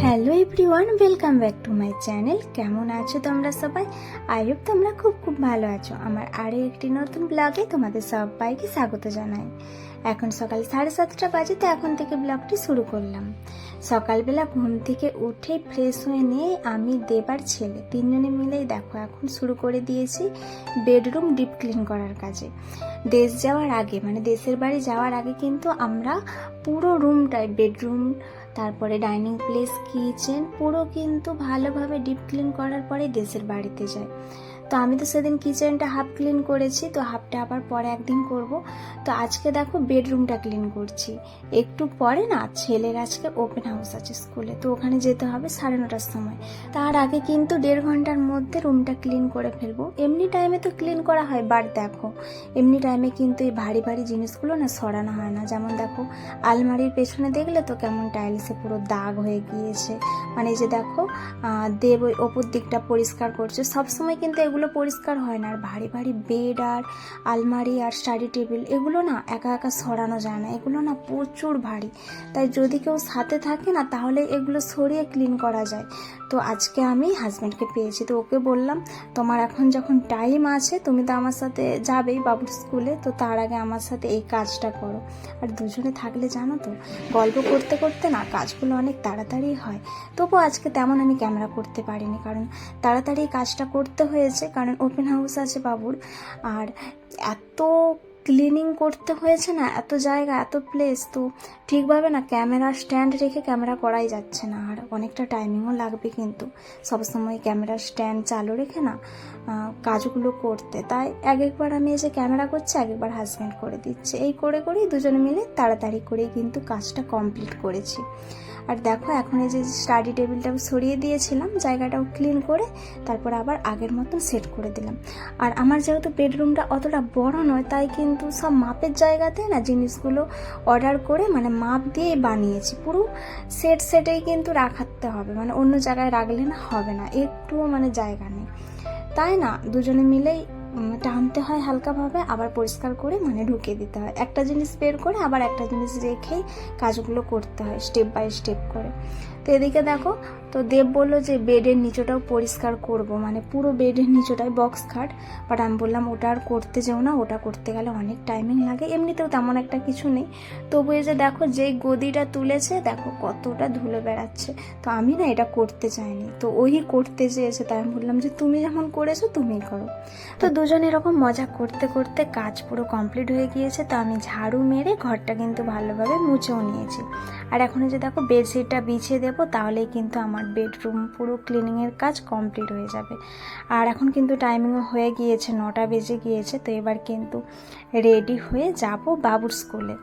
Hello everyone welcome back to my channel কেমন আছো তোমরা সবাই? আই হোপ তোমরা খুব খুব ভালো আছো। আমার আরও একটি নতুন ব্লগে তোমাদের সবাইকে স্বাগত জানাই। এখন সকাল সাড়ে সাতটা বাজে, তো এখন থেকে ব্লগটি শুরু করলাম। সকালবেলা ঘুম থেকে উঠে ফ্রেশ হয়ে নিয়ে আমি দেবার ছেলে, তিনজনে মিলেই দেখো, এখন শুরু করে দিয়েছি বেডরুম ডিপ ক্লিন করার কাজে। দেশ যাওয়ার আগে মানে দেশের বাড়ি যাওয়ার আগে কিন্তু আমরা পুরো রুমটায় বেডরুম তারপরে ডাইনিং প্লেস কিচেন পুরো কিন্তু ভালোভাবে ডিপ ক্লিন করার পরে দেশের বাড়িতে যাই তো আমি তো সেদিন কিচেনটা হাফ ক্লিন করেছি, তো হাফটা আবার পরে একদিন করব। তো আজকে দেখো বেডরুমটা ক্লিন করছি। একটু পরে না ছেলের আজকে ওপেন হাউস আছে স্কুলে, তো ওখানে যেতে হবে সাড়ে নটার সময়। তার আগে কিন্তু দেড় ঘণ্টার মধ্যে রুমটা ক্লিন করে ফেলব। এমনি টাইমে তো ক্লিন করা হয় বাট দেখো, এমনি টাইমে কিন্তু এই ভারী ভারী জিনিসগুলো না সরানো হয় না। যেমন দেখো, আলমারির পেছনে দেখলে তো কেমন টাইলসে পুরো দাগ হয়ে গিয়েছে। মানে যে দেখো দেব ওই ওপর দিকটা পরিষ্কার করছে। সবসময় কিন্তু এগুলো পরিষ্কার হয় না। আর ভারী ভারী বেড আর আলমারি আর স্টাডি টেবিল এগুলো না একা একা সরানো যায় না। এগুলো না প্রচুর ভারী। তাই যদি কেউ সাথে থাকে না, তাহলে এগুলো সরিয়ে ক্লিন করা যায়। তো আজকে আমি হাজব্যান্ডকে পেয়েছি, তো ওকে বললাম, তোমার এখন যখন টাইম আছে, তুমি তো আমার সাথে যাবেই বাবুর স্কুলে তো তার আগে আমার সাথে এই কাজটা করো। আর দুজনে থাকলে জানো তো, গল্প করতে করতে না কাজগুলো অনেক তাড়াতাড়ি হয়। তবু আজকে তেমন আমি ক্যামেরা করতে পারিনি, কারণ তাড়াতাড়ি কাজটা করতে হয়েছে। কারণ ওপেন হাউস আছে বাবুর। আর এত ক্লিনিং করতে হয়েছে না, এত জায়গা, এত প্লেস তো ঠিকভাবে না ক্যামেরা স্ট্যান্ড রেখে ক্যামেরা করাই যাচ্ছে না। আর অনেকটা টাইমিংও লাগবে কিন্তু। সবসময় ক্যামেরা স্ট্যান্ড চালু রেখে না কাজগুলো করতে। তাই এক একবার আমি যে ক্যামেরা করছি এক একবার হাজব্যান্ড করে দিচ্ছে। এই করে করেই দুজনে মিলে তাড়াতাড়ি করেই কিন্তু কাজটা কমপ্লিট করেছি। আর দেখো, এখন এই যে স্টাডি টেবিলটাও সরিয়ে দিয়েছিলাম, জায়গাটাও ক্লিন করে, তারপর আবার আগের মতন সেট করে দিলাম। আর আমার যেহেতু বেডরুমটা অতটা বড় নয়, তাই কিন্তু সব মাপের জায়গাতে না জিনিসগুলো অর্ডার করে মানে মাপ দিয়ে বানিয়েছি। পুরো সেট সেটেই কিন্তু রাখাতে হবে মানে অন্য জায়গায় রাখলে না হবে না, একটুও মানে জায়গা নেই। তাই না, দুজনে মিলেই টানতে হয় হালকাভাবে, আবার পরিষ্কার করে মানে ঢুকিয়ে দিতে হয়। একটা জিনিস বের করে আবার একটা জিনিস রেখেই কাজগুলো করতে হয় স্টেপ বাই স্টেপ করে। তো এদিকে দেখো তো দেব বলল যে বেডের নিচটাও পরিষ্কার করব। মানে পুরো বেডের নিচটাই বক্স খাট। বাট আমি বললাম, ওটা আর করতে যেও না, ওটা করতে গেলে অনেক টাইমিং লাগে। এমনিতেও তেমন একটা কিছু নেই। তবু এই যে দেখো, যেই গদিটা তুলেছে, দেখো কতটা ধুলো বেড়াচ্ছে। তো আমি না এটা করতে চাইনি। তো ওই করতে চেয়েছে, তাই আমি বললাম যে তুমি যেমন করেছ তুমিই করো। তো দুজন এরকম মজা করতে করতে কাজ পুরো কমপ্লিট হয়ে গিয়েছে। তো আমি ঝাড়ু মেরে ঘরটা কিন্তু ভালোভাবে মুছেও নিয়েছি। আর এখন যে দেখো বেডশিটটা বিছিয়ে দেবো, তাহলেই কিন্তু আমার বেডরুম পুরো ক্লিনিংয়ের কাজ কমপ্লিট হয়ে যাবে। আর এখন কিন্তু টাইমিংও হয়ে গিয়েছে, নটা বেজে গিয়েছে, তো এবার কিন্তু রেডি হয়ে যাব বাবুর স্কুলে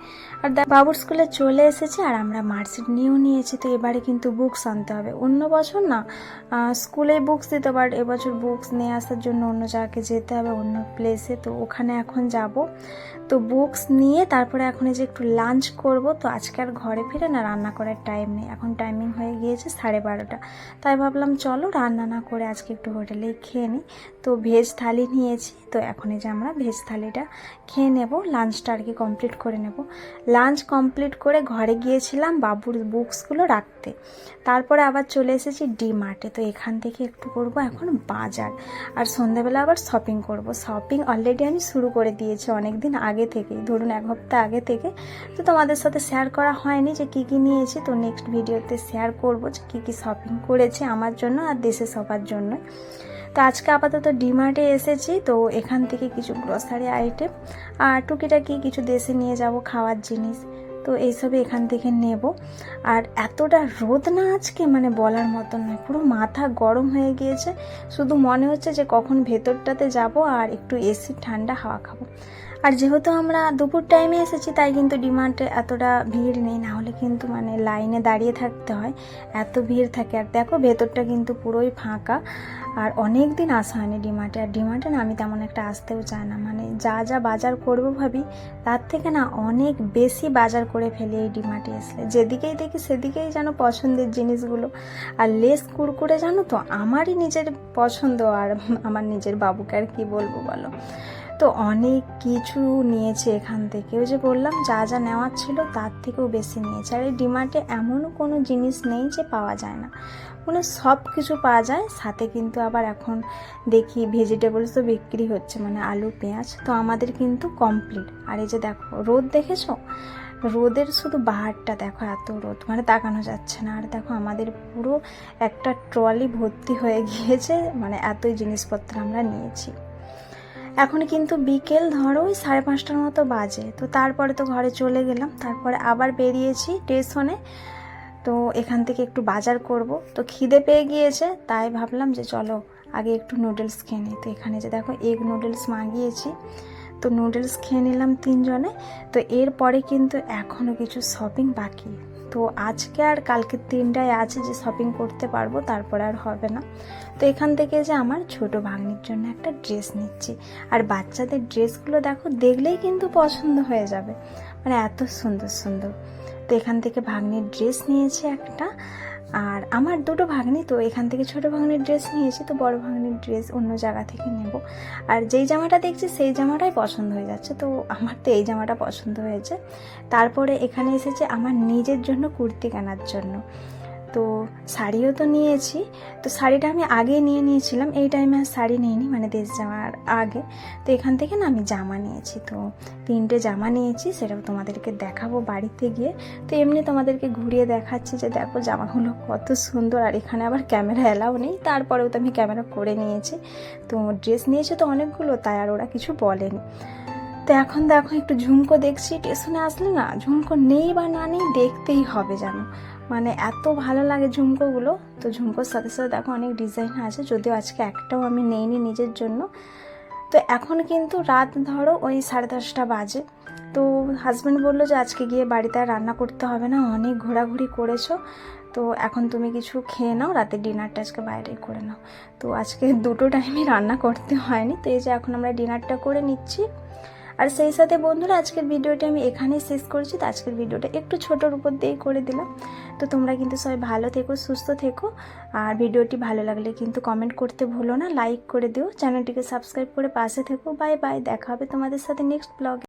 আর বাবুর স্কুলে চলে এসেছে আর আমরা মার্কশিট নিয়েও নিয়েছি, তো এবারে কিন্তু বুকস আনতে হবে। অন্য বছর না স্কুলে বুকস দিতে বাট এবছর বুকস নিয়ে আসার জন্য অন্য জায়গাকে যেতে হবে, অন্য প্লেসে তো ওখানে এখন যাব। তো বুকস নিয়ে তারপরে এখন এই যে একটু লাঞ্চ করব, তো আজকে আর ঘরে ফিরে না রান্না করার টাইম নেই। এখন টাইমিং হয়ে গিয়েছে সাড়ে বারোটা। তাই ভাবলাম, চলো রান্না না করে আজকে একটু হোটেলেই খেয়ে নিই তো ভেজ থালি নিয়েছি, তো এখন এই যে আমরা ভেজ থালিটা খেয়ে নেব, লাঞ্চটা আর কি কমপ্লিট করে নেব। লাঞ্চ কমপ্লিট করে ঘরে গিয়েছিলাম বাবুর বুকসগুলো রাখতে। তারপরে আবার চলে এসেছি ডি মার্টে তো এখান থেকে একটু করব এখন বাজার। আর সন্ধ্যাবেলা আবার শপিং করব। শপিং অলরেডি আমি শুরু করে দিয়েছি অনেক দিন আগে থেকেই, ধরুন এক সপ্তাহ আগে থেকে। তো তোমাদের সাথে শেয়ার করা হয়নি যে কী কী নিয়েছি, তো নেক্সট ভিডিওতে শেয়ার করব যে কী কী শপিং করেছি আমার জন্য আর দেশে সবার জন্য। তো আজকে আপাতত ডিমার্টে এসেছি, তো এখান থেকে কিছু গ্রসারি আইটেম আর টুকিটাকি কিছু দেশে নিয়ে যাব খাওয়ার জিনিস। তো এইসবে এখান থেকে নেব। আর এতটা রোদ না আজকে মানে বলার মতন নয়। পুরো মাথা গরম হয়ে গিয়েছে। শুধু মনে হচ্ছে যে কখন ভেতরটাতে যাব আর একটু এসি ঠান্ডা হাওয়া খাব। আর যেহেতু আমরা দুপুর টাইমে এসেছি, তাই কিন্তু ডিমান্ডে এতটা ভিড় নেই। না হলে কিন্তু মানে লাইনে দাঁড়িয়ে থাকতে হয়। এত ভিড় থাকে। আর দেখো ভেতরটা কিন্তু পুরোই ফাঁকা। আর অনেক দিন আসা হয়নি ডিমার্টে। আর ডিমার্টে না আমি তেমন একটা আসতেও চাই না। মানে যা যা বাজার করব ভাবি, তার থেকে না অনেক বেশি বাজার করে ফেলি এই ডিমার্টে আসলে যেদিকেই দেখি সেদিকেই যেন পছন্দের জিনিসগুলো। আর লেস কুরকুরে জানো তো, আমারই নিজের পছন্দ আর আমার নিজের বাবুকে আর কী বলব বলো। তো অনেক কিছু নিয়েছে এখান থেকে। ওই যে বললাম, যা যা নেওয়ার ছিল তার থেকেও বেশি নিয়েছে। আর এই ডিমার্টে এমনও কোনো জিনিস নেই যে পাওয়া যায় না। মানে সব কিছু পাওয়া যায়, সাথে কিন্তু আবার এখন দেখি ভেজিটেবলসও বিক্রি হচ্ছে মানে আলু, পেঁয়াজ, তো আমাদের কিন্তু কমপ্লিট আর এই যে দেখো, রোদ দেখেছ? রোদের শুধু বাহারটা দেখো, এত রোদ মানে তাকানো যাচ্ছে না। আর দেখো আমাদের পুরো একটা ট্রলি ভর্তি হয়ে গিয়েছে মানে এতই জিনিসপত্র আমরা নিয়েছি। এখন কিন্তু বিকেল, ধরো ওই সাড়ে পাঁচটার মতো বাজে। তো তারপরে তো ঘরে চলে গেলাম, তারপরে আবার বেরিয়েছি স্টেশনে। তো এখান থেকে একটু বাজার করব। তো খিদে পেয়ে গিয়েছে, তাই ভাবলাম যে চলো আগে একটু নুডলস খেয়ে নিই। তো এখানে যে দেখো এগ নুডলস মাগিয়েছি। তো নুডলস খেয়ে নিলাম তিনজনে। তো এরপরে কিন্তু এখনও কিছু শপিং বাকি। তো আজকে আর কালকের দিনটাই আছে যে শপিং করতে পারব, তারপর আর হবে না। তো এখান থেকে যে আমার ছোট ভাগ্নির জন্য একটা ড্রেস নিচ্ছি। আর বাচ্চাদের ড্রেসগুলো দেখো, দেখলেই কিন্তু পছন্দ হয়ে যাবে। মানে এত সুন্দর সুন্দর। তো এখান থেকে ভাগ্নির ড্রেস নিয়েছে একটা। আমার দুটো ভাগ্নি তো, এখান থেকে ছোট ভাগ্নির ড্রেস নিয়েছি, তো বড় ভাগ্নির ড্রেস অন্য জায়গা থেকে নেব। আর যেই জামাটা দেখছি, সেই জামাটাই পছন্দ হয়ে যাচ্ছে। তো আমার তো এই জামাটা পছন্দ হয়েছে। তারপরে এখানে এসেছে আমার নিজের জন্য কুর্তি কেনার জন্য। তো শাড়িও তো নিয়েছি। তো শাড়িটা আমি আগে নিয়ে নিয়েছিলাম, এই টাইমে আর শাড়ি নিইনি মানে দেশ যাওয়ার আগে। তো এখান থেকে না আমি জামা নিয়েছি, তো তিনটে জামা নিয়েছি সেটাও তোমাদেরকে দেখাবো বাড়িতে গিয়ে। তো এমনি তোমাদেরকে ঘুরিয়ে দেখাচ্ছি যে দেখো জামাগুলো কত সুন্দর, আর এখানে আবার ক্যামেরা এলাও নেই, তারপরেও তো আমি ক্যামেরা করে নিয়েছি। তো ড্রেস নিয়েছে তো অনেকগুলো, তাই আর ওরা কিছু বলেনি। তো এখন দেখো একটু ঝুমকো দেখছি, স্টেশনে আসলে না ঝুমকো নেই বা না নেই দেখতেই হবে যেন মানে এত ভালো লাগে ঝুমকোগুলো। তো ঝুমকোর সাথে সাথে দেখো অনেক ডিজাইন আছে, যদিও আজকে একটাও আমি নেইনি নিজের জন্য। তো এখন কিন্তু রাত ধরো ওই সাড়ে দশটা বাজে। তো হাজব্যান্ড বলল যে আজকে গিয়ে বাড়িতে আর রান্না করতে হবে না, অনেক ঘোরাঘুরি করেছ। তো এখন তুমি কিছু খেয়ে নাও, রাতে ডিনারটা আজকে বাইরে করে নাও। তো আজকে দুটো টাইমে রান্না করতে হয়নি। তো এই যে এখন আমরা ডিনারটা করে নিচ্ছি। আর সেই সাথে বন্ধুরা, আজকের ভিডিওটি আমি এখানেই শেষ করছি। তো আজকের ভিডিওটা একটু ছোটোর উপর দিয়েই করে দিলাম। তো তোমরা কিন্তু সবাই ভালো থেকো, সুস্থ থেকো। আর ভিডিওটি ভালো লাগলে কিন্তু কমেন্ট করতে ভুলো না। লাইক করে দিও। চ্যানেলটিকে সাবস্ক্রাইব করে পাশে থেকো। বাই বাই দেখা হবে তোমাদের সাথে নেক্সট ব্লগে